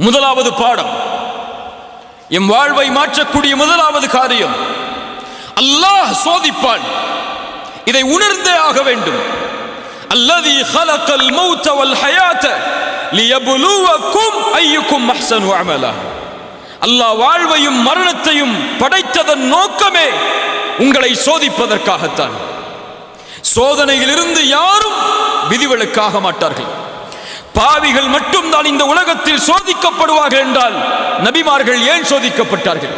முதலாவது பாடம். எம் வாழ்வை மாற்றக்கூடிய முதலாவது காரியம். அல்லாஹ் சோதிப்பான். இதை உணர்ந்தே ஆக வேண்டும். அல்லது ஹலக்கல் மௌத்தவல் ஹயாத்த லியபுலுவக்கும் ஐயுக்கும் மஹ்சனு அமலா. அல்லாஹ் வாழ்வையும் மரணத்தையும் படைத்ததன் நோக்கமே உங்களை சோதிப்பதற்காகத்தான். சோதனையிலிருந்து யாரும் விதிவிலக்காக மாட்டார்கள். பாவிகள் மட்டும்தான் இந்த உலகத்தில் சோதிக்கப்படுவார்கள் என்றால் நபிமார்கள் ஏன் சோதிக்கப்பட்டார்கள்?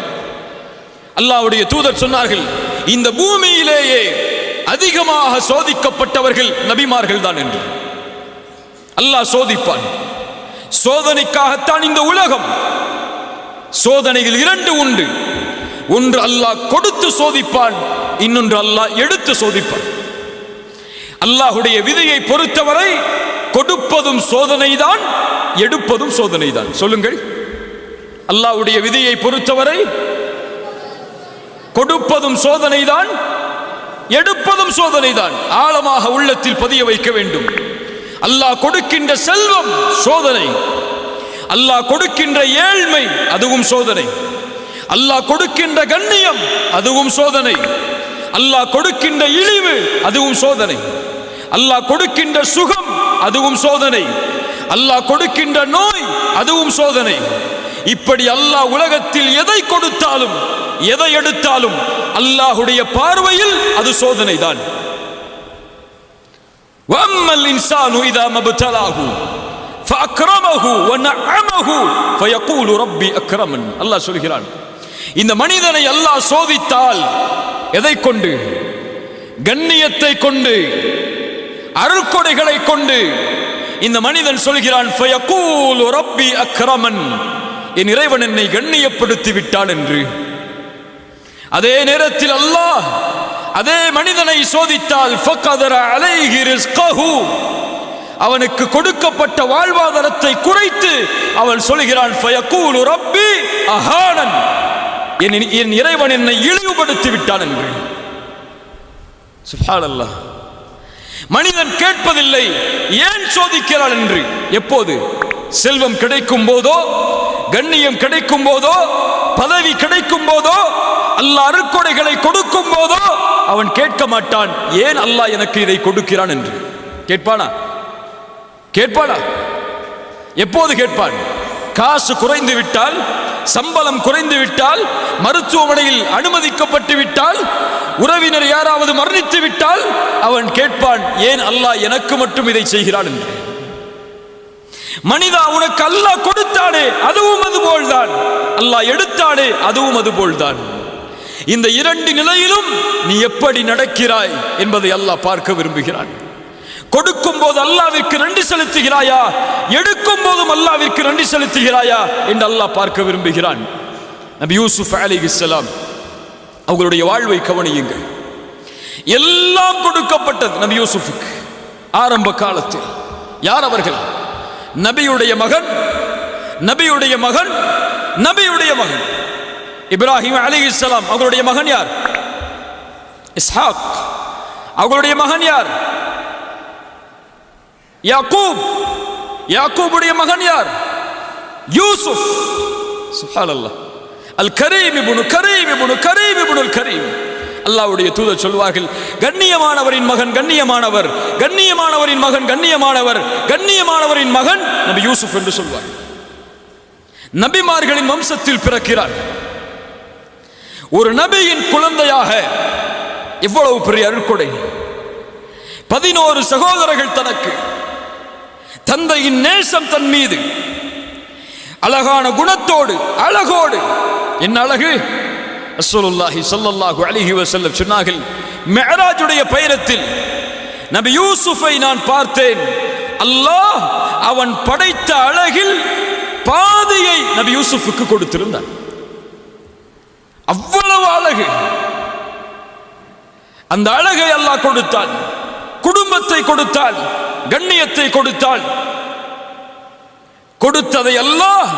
அல்லாஹ்வுடைய தூதர் சொன்னார்கள் இந்த பூமியிலேயே அதிகமாக சோதிக்கப்பட்டவர்கள் நபிமார்கள் தான் என்று. அல்லாஹ் சோதிப்பான். சோதனைக்காகத்தான் இந்த உலகம். சோதனையில் இரண்டு உண்டு. ஒன்று அல்லாஹ் கொடுத்து சோதிப்பான் இன்னொன்று அல்லாஹ் எடுத்து சோதிப்பான். அல்லாஹுடைய விதியை பொறுத்தவரை கொடுப்பதும் சோதனைதான் எடுப்பதும் சோதனைதான். சொல்லுங்கள். அல்லாஹ்வுடைய விதியை பொறுத்தவரை கொடுப்பதும் சோதனைதான் எடுப்பதும் சோதனைதான். ஆழமாக உள்ளத்தில் பதிய வைக்க வேண்டும். அல்லாஹ் கொடுக்கின்ற செல்வம் சோதனை. அல்லாஹ் கொடுக்கின்ற ஏழ்மை அதுவும் சோதனை. அல்லாஹ் கொடுக்கின்ற கண்ணியம் அதுவும் சோதனை. அல்லாஹ் கொடுக்கின்ற இழிவு அதுவும் சோதனை. அல்லாஹ் கொடுக்கின்ற சுகம் அதுவும் சோதனை. அல்லாஹ் கொடுக்கின்ற நோய் அதுவும் சோதனை. இப்படி அல்லாஹ் உலகத்தில் எதை கொடுத்தாலும் எதை எடுத்தாலும் அல்லாஹுடைய பார்வையில் அது சோதனை தான் அல்லாஹ் சொல்கிறான் இந்த மனிதனை அல்லாஹ் சோதித்தால் எதை கொண்டு? கண்ணியத்தை கொண்டு அருள்கொடைகளை கொண்டு இந்த மனிதன் சொல்கிறான் ரப்பி அக்ரமன். என் இறைவன் என்னை கண்ணியப்படுத்தி விட்டான் என்று. அதே நேரத்தில் அல்லாஹ் அதே மனிதனை சோதித்தால் அவனுக்கு கொடுக்கப்பட்ட வாழ்வாதாரத்தை குறைத்து அவன் சொல்கிறான் ரப்பி அஹானன். என் என் இறைவன் என்னை இழிவுபடுத்தி விட்டான் என்று. சுப்ஹானல்லாஹ் மனிதன் கேட்பதில்லை ஏன் சோதிக்கிறான் என்று? எப்போது? செல்வம் கிடைக்கும் போதோ கண்ணியம் கிடைக்கும் போதோ பதவி கிடைக்கும் போதோ அல்லாஹ் அருக்கொடைகளை கொடுக்கும் போதோ அவன் கேட்க மாட்டான் ஏன் அல்லாஹ் எனக்கு இதை கொடுக்கிறான் என்று? கேட்பானா? கேட்பானா? எப்போது கேட்பான்? காசு குறைந்து விட்டால் சம்பளம் குறைந்து விட்டால் மருத்துவமனையில் அனுமதிக்கப்பட்டு விட்டால் உறவினர் யாராவது மரணித்து விட்டால் அவன் கேட்பான் ஏன் அல்லாஹ் எனக்கு மட்டும் இதை செய்கிறான்? என்று. மனிதா உனக்கு அல்லாஹ் கொடுத்தானே அதுவும் அது போல்தான் அல்லாஹ் எடுத்தானே அதுவும் அது போல்தான் இந்த இரண்டு நிலையிலும் நீ எப்படி நடக்கிறாய் என்பதை அல்லாஹ் பார்க்க விரும்புகிறான். கொடுக்கும் போது அல்லாவிற்கு நன்றி செலுத்துகிறாயா? எடுக்கும் போதும் அல்லாவிற்கு நன்றி செலுத்துகிறாயா? என்று அல்லாஹ் பார்க்க விரும்புகிறான். நபி யூசுப் அலிஹிஸ்ஸலாம் அவங்களுடைய வாழ்வை கவனியுங்கள். எல்லாம் கொடுக்கப்பட்டது நபி யூசுஃபுக்கு. ஆரம்ப காலத்தில். யார் அவர்கள்? நபியுடைய மகன் நபியுடைய மகன் நபியுடைய மகன். இப்ராஹிம் அலிஹிஸ்ஸலாம் அவங்களுடைய மகன் யார்? இஸ்ஹாக். அவங்களுடைய மகன் யார்? யாக்கூப் யாக்கூபுடைய மகன் யார்? யூசுப். சுப்ஹானல்லாஹ் அல் கரீம் இப்னு கரீம் இப்னு கரீம் இப்னு கரீம். அல்லாஹ்வுடைய தூதர் சொல்வார்கள் கண்ணியமானவரின் மகன் கண்ணியமானவர் கண்ணியமானவரின் மகன் கண்ணியமானவர் கண்ணியமானவரின் மகன் நபி யூசுப் என்று சொல்வார். நபிமார்களின் வம்சத்தில் பிறக்கிறார். ஒரு நபியின் குழந்தையாக எவ்வளவு பெரிய அருட்கொடை. பதினோரு சகோதரர்கள் தனக்கு. தந்தையின் நேசம் தன் மீது. அழகான குணத்தோடு அழகோடு. என்ன அழகு? அசோலுல்லாஹி சொல்லல்லாஹு அழகி வஸல்லம் சொன்னார்கள் மெஹராஜுடைய பயணத்தில் நபி யூசுஃபை நான் பார்த்தேன். அல்லாஹ் அவன் படைத்த அழகில் பாதியை நபி யூசுஃபுக்கு கொடுத்திருந்தான். அவ்வளவு அழகு. அந்த அழகை அல்லாஹ் கொடுத்தான் குடும்பத்தை கொடுத்தான் கண்ணியத்தை கொடுத்தான் கொடுத்ததை அல்லாஹ்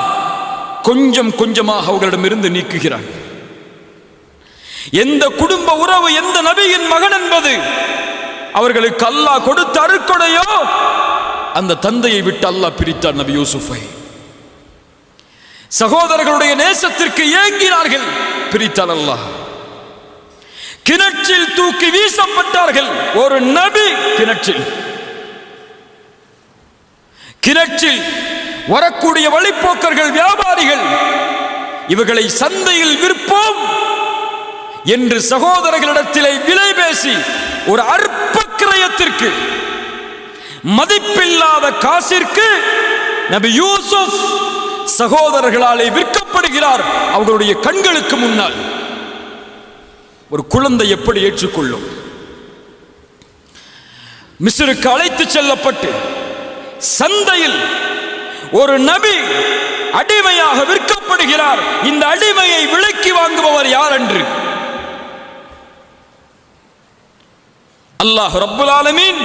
கொஞ்சம் கொஞ்சமாக அவர்களிடமிருந்து நீக்குகிறான். எந்த குடும்ப உறவு எந்த நபியின் மகன் என்பது அவர்களுக்கு அல்லாஹ் கொடுத்த அருக்கொடையோ அந்த தந்தையை விட்டு அல்லாஹ் பிரித்தார் நபி யூசுஃபை. சகோதரர்களுடைய நேசத்திற்கு ஏங்கினார்கள் பிரித்தார் அல்லாஹ். கிணற்றில் தூக்கி வீசப்பட்டார்கள் ஒரு நபி கிணற்றில். கிணற்றில் வரக்கூடிய வழிப்போக்கர்கள் வியாபாரிகள் இவர்களை சந்தையில் விற்போம் என்று சகோதரர்களிடத்திலே விலை பேசி ஒரு அற்ப கிரயத்திற்கு மதிப்பில்லாத காசிற்கு நபி யூசுப் சகோதரர்களாலே விற்கப்படுகிறார் அவர்களுடைய கண்களுக்கு முன்னால். ஒரு குழந்தை எப்படி ஏற்றுக்கொள்ளும்? மிஸ்ருக்கு அழைத்து செல்லப்பட்டு சந்தையில் ஒரு நபி அடிமையாக விற்கப்படுகிறார். இந்த அடிமையை விலைக்கு வாங்குபவர் யார் என்று? அல்லாஹ் ரப்புல் ஆலமீன்.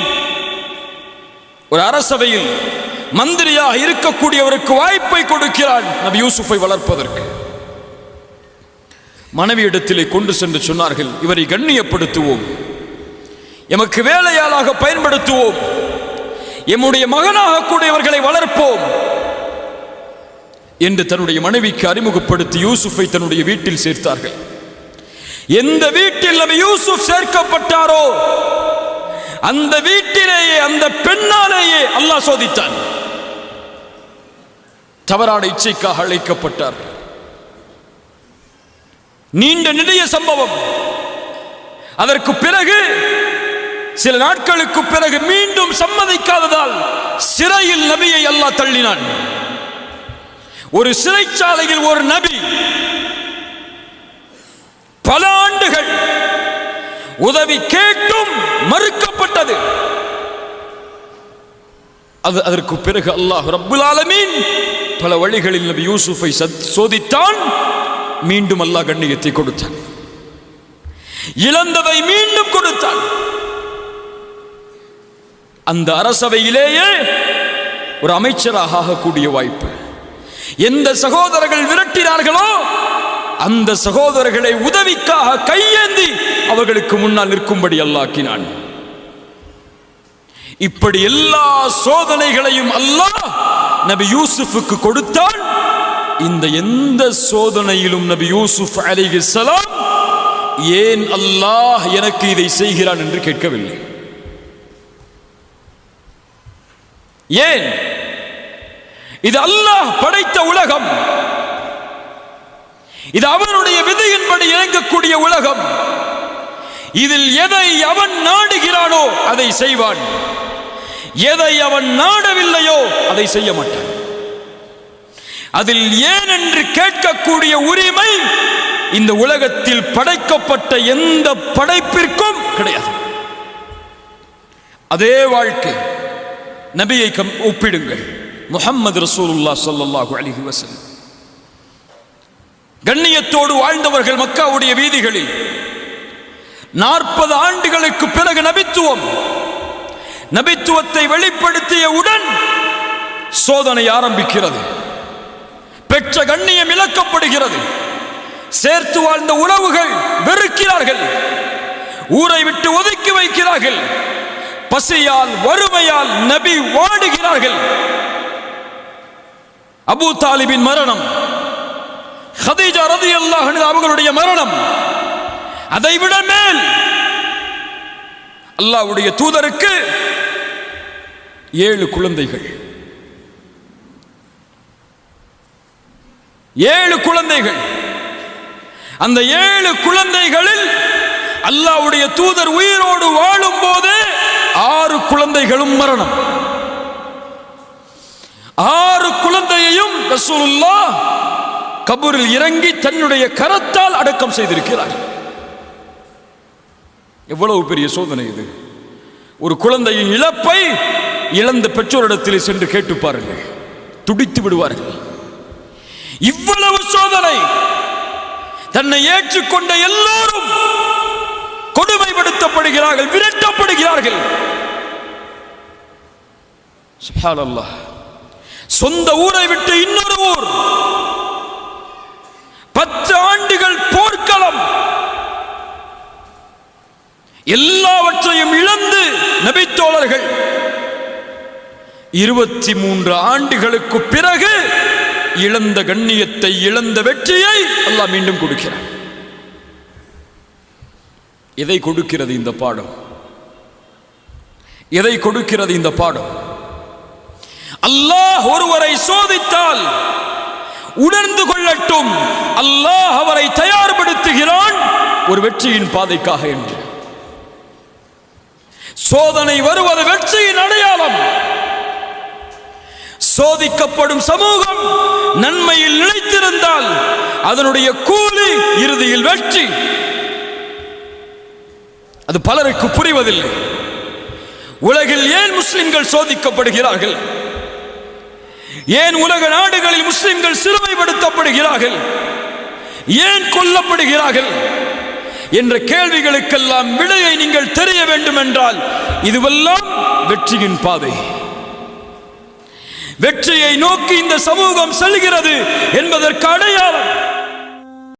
ஒரு அரசவையில் மந்திரியாக இருக்கக்கூடியவருக்கு வாய்ப்பை கொடுக்கிறான். நபி யூசுஃபை வளர்ப்பதற்கு. மனைவி இடத்திலே கொண்டு சென்று சொன்னார்கள் இவரை கண்ணியப்படுத்துவோம். எமக்கு வேலையாளாக பயன்படுத்துவோம். எம்முடைய மகனாக கூடியவர்களை வளர்ப்போம் என்று தன்னுடைய மனைவிக்கு அறிமுகப்படுத்தி யூசுஃபை தன்னுடைய வீட்டில் சேர்த்தார்கள். எந்த வீட்டில் நபி யூசுப் சேர்க்கப்பட்டாரோ அந்த வீட்டிலேயே அந்த பெண்ணாலேயே அல்லாஹ் சோதித்தான். தவறான இச்சைக்காக அழைக்கப்பட்டார். நீண்ட நெடிய சம்பவம். அதற்கு பிறகு சில நாட்களுக்கு பிறகு மீண்டும் சம்மதிக்காததால் சிறையில் நபியை அல்லாஹ் தள்ளினான். ஒரு சிறைச்சாலையில் ஒரு நபி பல ஆண்டுகள் உதவி கேட்டும் மறுக்கப்பட்டது. அது அதற்கு பிறகு அல்லாஹ் ரப்புல் ஆலமீன் பல வழிகளில் நபி யூசுஃபை சத்- சோதித்தான் மீண்டும் அல்லாஹ் கண்ணியத்தை கொடுத்தான். இழந்ததை மீண்டும் கொடுத்தான். அந்த அரசவையிலேயே ஒரு அமைச்சராக ஆகக்கூடிய வாய்ப்பு. எந்த சகோதரர்கள் விரட்டினார்களோ அந்த சகோதரர்களை உதவிக்காக கையேந்தி அவர்களுக்கு முன்னால் நிற்கும்படி அல்லாக்கினான் இப்படி எல்லா சோதனைகளையும் அல்லாஹ் நபி யூசுஃபுக்கு கொடுத்தால் இந்த எந்த சோதனையிலும் நபி யூசுப் அலிகலாம் ஏன் அல்லாஹ் எனக்கு இதை செய்கிறான் என்று கேட்கவில்லை. ஏன்? இது அல்லாஹ் படைத்த உலகம். இது அவனுடைய விதையின்படி இயங்கக்கூடிய உலகம். இதில் எதை அவன் நாடுகிறானோ அதை செய்வான். எதை அவன் நாடவில்லையோ அதை செய்ய மாட்டான். அதில் ஏன் என்று கேட்கக்கூடிய உரிமை இந்த உலகத்தில் படைக்கப்பட்ட எந்த படைப்பிற்கும் கிடையாது. அதே வாழ்க்கை. நபியை கம் ஒப்பிடுங்கள். முகம்மது ரசூலுல்லா ஸல்லல்லாஹு அலிஹி வசல் கண்ணியத்தோடு வாழ்ந்தவர்கள் மக்காவுடைய வீதிகளில் நாற்பது ஆண்டுகளுக்கு பிறகு நபித்துவம் நபித்துவத்தை வெளிப்படுத்தியவுடன் சோதனை ஆரம்பிக்கிறது. பெற்ற கண்ணியம் இழக்கப்படுகிறது. சேர்த்து வாழ்ந்த உறவுகள் வெறுக்கிறார்கள். ஊரை விட்டு ஒதுக்கி வை பசியால் வறுமையால் நபி வாடுகிறார்கள். அபூ தாலிபின் மரணம். ஹதீஜா ரதி அல்லாஹ் அவர்களுடைய மரணம். அதைவிட மேல் அல்லாவுடைய தூதருக்கு ஏழு குழந்தைகள். ஏழு குழந்தைகள். அந்த ஏழு குழந்தைகளில் அல்லாவுடைய தூதர் உயிரோடு வாழும் போது ஆறு குழந்தைகளும் மரணம். ஆறு குழந்தையையும் ரசூலுல்லாஹ் கபூரில் இறங்கி தன்னுடைய கரத்தால் அடக்கம் செய்திருக்கிறார். எவ்வளவு பெரிய சோதனை இது. ஒரு குழந்தையின் இழப்பை இழந்த பெற்றோரிடத்தில் சென்று கேட்டு பாருங்கள். துடித்து விடுவார்கள். இவ்வளவு சோதனை தன்னை ஏற்றுக்கொண்ட எல்லோரும் கொடுமைப்படுத்தப்படுகிறார்கள் விரட்டப்படுகிறார்கள். சொந்த ஊரை விட்டு இன்னொரு ஊர். பத்து ஆண்டுகள் போர்க்களம். எல்லாவற்றையும் இழந்து நபித்தோழர்கள். இருபத்தி மூன்று ஆண்டுகளுக்கு பிறகு இழந்த கண்ணியத்தை இழந்த வெற்றியை அல்லாஹ் மீண்டும் கொடுக்கிறான். எதை கொடுக்கிறது இந்த பாடம்? எதை கொடுக்கிறது இந்த பாடம்? அல்லாஹ் ஒருவரை சோதித்தால் உணர்ந்து கொள்ளட்டும். அல்லாஹ் அவரை தயார்படுத்துகிறான் ஒரு வெற்றியின் பாதைக்காக என்று. சோதனை வருவது வெற்றியின் அடையாளம். சோதிக்கப்படும் சமூகம் நன்மையில் நிலைத்திருந்தால் அதனுடைய கூலி இறுதியில் வெற்றி. அது பலருக்கு புரிவதில்லை. உலகில் ஏன் முஸ்லிம்கள் சோதிக்கப்படுகிறார்கள்? ஏன் உலக நாடுகளில் முஸ்லிம்கள் சிறுமைப்படுத்தப்படுகிறார்கள்? ஏன் கொல்லப்படுகிறார்கள்? என்ற கேள்விகளுக்கெல்லாம் விடையை நீங்கள் தெரிய வேண்டும் என்றால் இதுவெல்லாம் வெற்றியின் பாதை. வெற்றியை நோக்கி இந்த சமூகம் செல்கிறது என்பதற்கு அடையாளம்